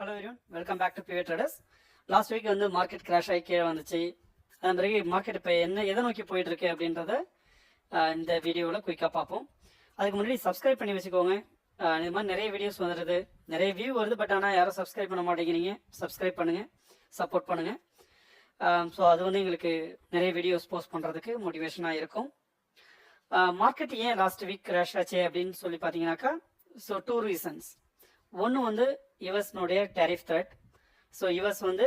Hello everyone welcome back to பிவே traders last week வந்து market crash ஆகி கீழே வந்துச்சு. அதன் பிறகு மார்க்கெட் இப்போ என்ன எதை நோக்கி போயிட்டு இருக்கு அப்படின்றத இந்த வீடியோவில் குயிக்காக பார்ப்போம். அதுக்கு முன்னாடி சப்ஸ்கிரைப் பண்ணி வச்சுக்கோங்க. இது மாதிரி நிறைய வீடியோஸ் வந்துடுது நிறைய வியூ வருது பட் ஆனால் யாரும் சப்ஸ்கிரைப் பண்ண மாட்டேங்கிறீங்க. சப்ஸ்கிரைப் பண்ணுங்கள் சப்போர்ட் பண்ணுங்கள் ஸோ அது வந்து எங்களுக்கு நிறைய வீடியோஸ் போஸ்ட் பண்ணுறதுக்கு மோட்டிவேஷனாக இருக்கும். மார்க்கெட் ஏன் லாஸ்ட் வீக் கிராஷ் ஆச்சு அப்படின்னு சொல்லி பார்த்தீங்கன்னாக்கா ஸோ டூ ரீசன்ஸ் ஒன்று வந்து யுஎஸ்னுடைய டேரிஃப் த்ரெட் ஸோ யுஎஸ் வந்து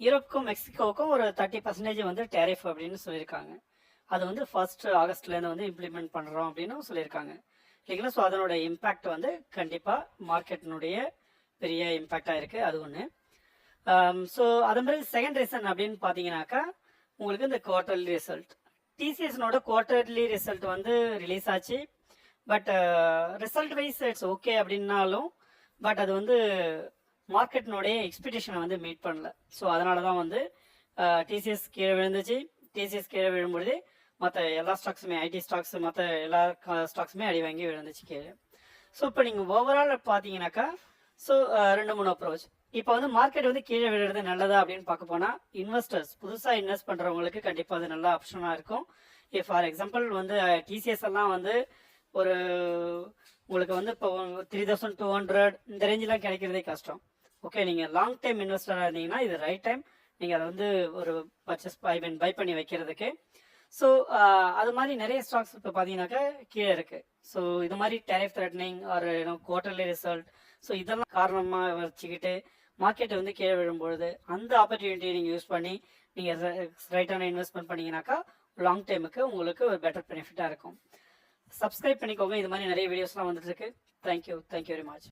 யூரோப்புக்கும் மெக்சிகோவுக்கும் ஒரு தேர்ட்டி பர்சன்டேஜ் வந்து டேரிஃப் அப்படின்னு சொல்லியிருக்காங்க. அது வந்து ஃபர்ஸ்ட் ஆகஸ்ட்லேருந்து வந்து இம்ப்ளிமெண்ட் பண்ணுறோம் அப்படின்னு சொல்லியிருக்காங்க. இல்லைங்களா? ஸோ அதனோட இம்பேக்ட் வந்து கண்டிப்பாக மார்க்கெட்டினுடைய பெரிய இம்பேக்டாக இருக்குது அது ஒன்று ஸோ அதே மாதிரி செகண்ட் ரீசன் அப்படின்னு பார்த்தீங்கன்னாக்கா உங்களுக்கு இந்த குவார்டர்லி ரிசல்ட் டிசிஎஸ்னோட குவார்டர்லி ரிசல்ட் வந்து ரிலீஸ் ஆச்சு. But result wise it's okay அப்படின்னாலும் பட் அது வந்து மார்க்கெட்டினுடைய எக்ஸ்பெக்டேஷனை வந்து மீட் பண்ணல. ஸோ அதனால தான் வந்து டிசிஎஸ் கீழே விழுந்துச்சு. டிசிஎஸ் கீழே விழும்பொழுது மற்ற எல்லா ஸ்டாக்ஸுமே ஐடி ஸ்டாக்ஸ் மற்ற எல்லா ஸ்டாக்ஸுமே அடி வாங்கி விழுந்துச்சு கீழே. ஸோ இப்போ நீங்கள் ஓவரால் பார்த்தீங்கன்னாக்கா ஸோ ரெண்டு மூணு அப்ரோச் இப்போ வந்து மார்க்கெட் வந்து கீழே விழுறது நல்லதா அப்படின்னு பார்க்க போனால் இன்வெஸ்டர்ஸ் புதுசாக இன்வெஸ்ட் பண்ணுறவங்களுக்கு கண்டிப்பாக அது நல்ல ஆப்ஷனாக இருக்கும். இப்போ ஃபார் எக்ஸாம்பிள் வந்து டிசிஎஸ் எல்லாம் வந்து ஒரு உங்களுக்கு வந்து இப்போ த்ரீ தௌசண்ட் டூ ஹண்ட்ரட் இந்த ரேஞ்செலாம் கிடைக்கிறதே கஷ்டம். ஓகே நீங்கள் லாங் டைம் இன்வெஸ்டராக இருந்தீங்கன்னா இது ரைட் டைம் நீங்கள் அதை வந்து ஒரு பர்ச்சேஸ் பை மீன் பை பண்ணி வைக்கிறதுக்கு. ஸோ அது மாதிரி நிறைய ஸ்டாக்ஸ் இப்போ பார்த்தீங்கன்னாக்கா கீழே இருக்குது ஸோ இது மாதிரி டேரிஃப் த்ரெட்னிங் ஒரு குவார்டர்லி ரிசல்ட் ஸோ இதெல்லாம் காரணமாக வச்சுக்கிட்டு மார்க்கெட்டை வந்து கீழே விழும்பொழுது அந்த ஆப்பர்ச்சுனிட்டியை நீங்கள் யூஸ் பண்ணி நீங்கள் ரைட்டான இன்வெஸ்ட்மெண்ட் பண்ணீங்கன்னாக்கா லாங் டைமுக்கு உங்களுக்கு ஒரு பெட்டர் பெனிஃபிட்டாக இருக்கும். சப்ஸ்கிரைப் பண்ணிக்கோங்க. இது மாதிரி நிறைய வீடியோஸ்லாம் வந்துட்டு இருக்கு. Thank you thank you very much